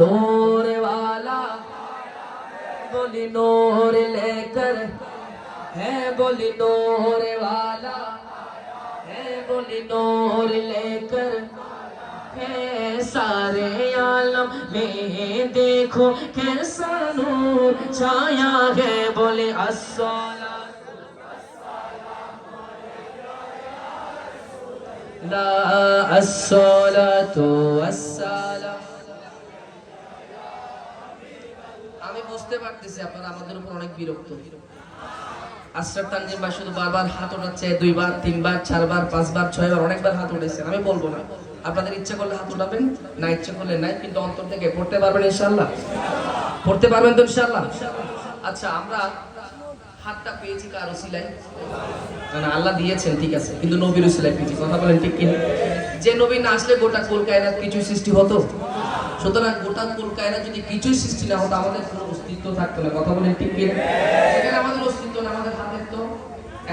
نور والا بولی نور لے کر ہے بولی نور والا ہے بولی نور لے کر سارے عالم میں دیکھو کیسا نور چھایا ہے بولے السلام لا الصلاة والسلام পারতেছি আপনারা আমাদের উপর অনেক বিরক্ত। আশরাফ তানজিম ভাই শুধু বারবার হাত ওঠাচ্ছে দুইবার, তিনবার, চারবার, পাঁচবার, ছয়বার, অনেকবার হাত উঠেছেন আমি বলব না। আপনাদের ইচ্ছা করলে হাত উঠাবেন, না ইচ্ছা করলে নাই, কিন্তু অন্তর থেকে পড়তে পারবেন ইনশাল্লাহ পড়তে পারবেন তো ইনশাল্লাহ আচ্ছা আমরা হাতটা পেয়েছি কার ওসিলায় মানে আল্লাহ দিয়েছেন, ঠিক আছে, কিন্তু নবীর ওসিলায় পেয়েছি। কথা বলেন ঠিক কি যে নবী না আসলে গোটা কুল কিছু সৃষ্টি হতো? সুতরাং গোটা কলকায়রা যদি কিছুই সৃষ্টি না হতো, আমাদের কোনো অস্তিত্ব থাকতো না। কথা বলেন ঠিক কিনা? সেখানে আমাদের অস্তিত্ব না, আমাদের হাতের তো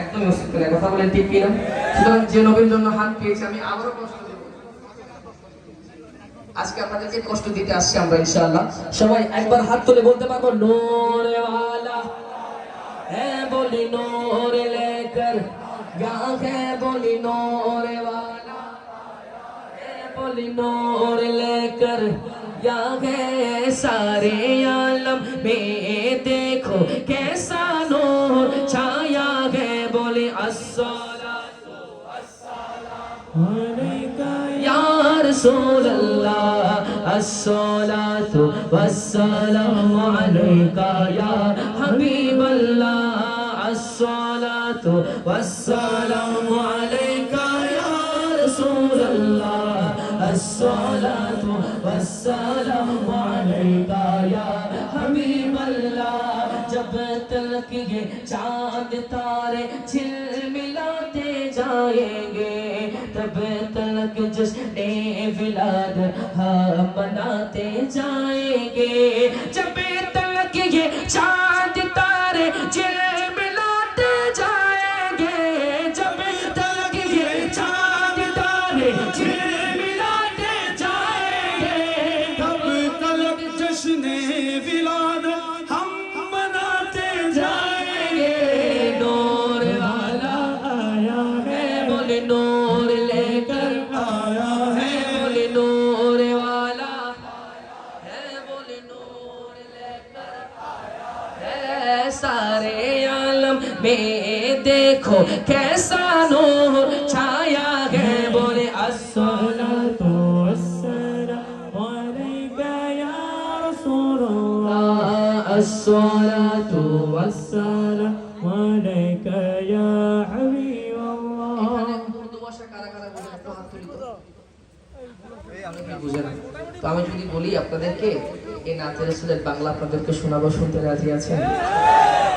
একদমই অস্তিত্ব না কথা বলেন ঠিক কিনা? সুতরাং যে নবীর জন্য হাত পেয়েছে, আমি আবারও কষ্ট আজকে আপনাদেরকে কষ্ট দিতে আসছি আমরা, ইনশাআল্লাহ। সবাই একবার হাত তুলে বলতে পারব, নোরে ওয়ালা হ্যাঁ বলি নোরে লেকার গা হ্যাঁ বলি নোরে ওয়ালা হ্যাঁ বলি নোরে লেকার یا ہے سارے عالم میں دیکھو کیسا نور چھایا گئے بولے یا رسول اللہ الصلاة والسلام علیکہ یا حبیب اللہ الصلاة والسلام علیکہ والصلاة والسلام عليك يا حبیب اللہ جب تک یہ چاند تارے، جھل ملاتے جائیں گے. تب تلک جشن ولاد ہم مناتے جائیں گے. جب تلک یہ چاند में देखो कैसा नूर छाया है बोले असला तो असला तो असला मने गया हबीब তো? আমি যদি বলি আপনাদেরকে, এই নাচের বাংলা আপনাদেরকে শোনাবো, শুনতে রাজি আছেন?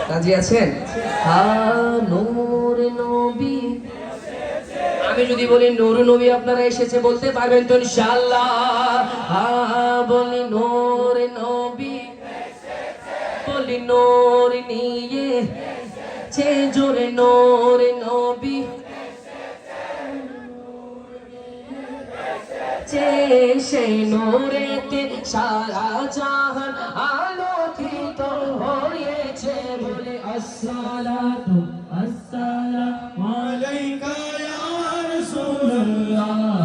রাজি আছেন? আমি যদি বলি নূর নবী, আপনারা এসেছে বলতে পারবেন তো ইনশাআল্লাহ। হা, বলি নূর নবী। বলি নূর নিয়ে। ছে জোরে নূর নবী। সেই নূরেতে সারা জাহান আলোকিত الصلاة السلام عليك يا رسول الله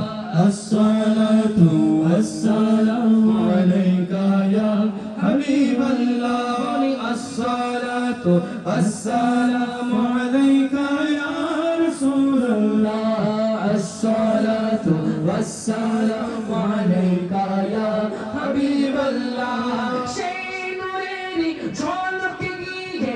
الصلاة والسلام عليك يا حبيب الله الصلاة السلام عليك يا رسول الله الصلاة والسلام عليك يا حبيب الله شيء نوريني جون بيجي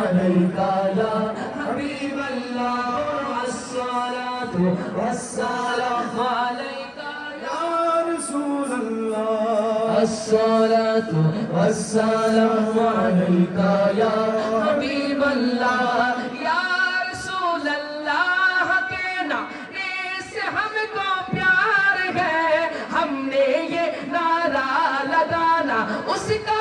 عليك يا حبيب الله والصلاة والسلام عليك يا رسول الله. الصلاة والسلام عليك يا حبيب الله. يا رسول کے نعرے سے ہم کو پیار ہے، ہم نے یہ لگانا، اس کا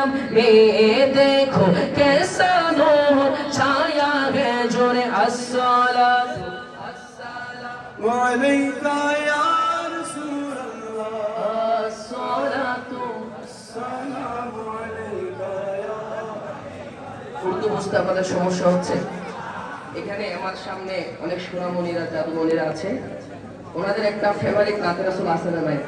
आलम ये देखो कैसा नूर छाया है जोरे अस्सलाम আমাদের সমস্যা হচ্ছে। এখানে আমার সামনে অনেক সোনামণিরা জাদুমণিরা আছে। ওনাদের একটা ফেভারিট নাতের আসল নাই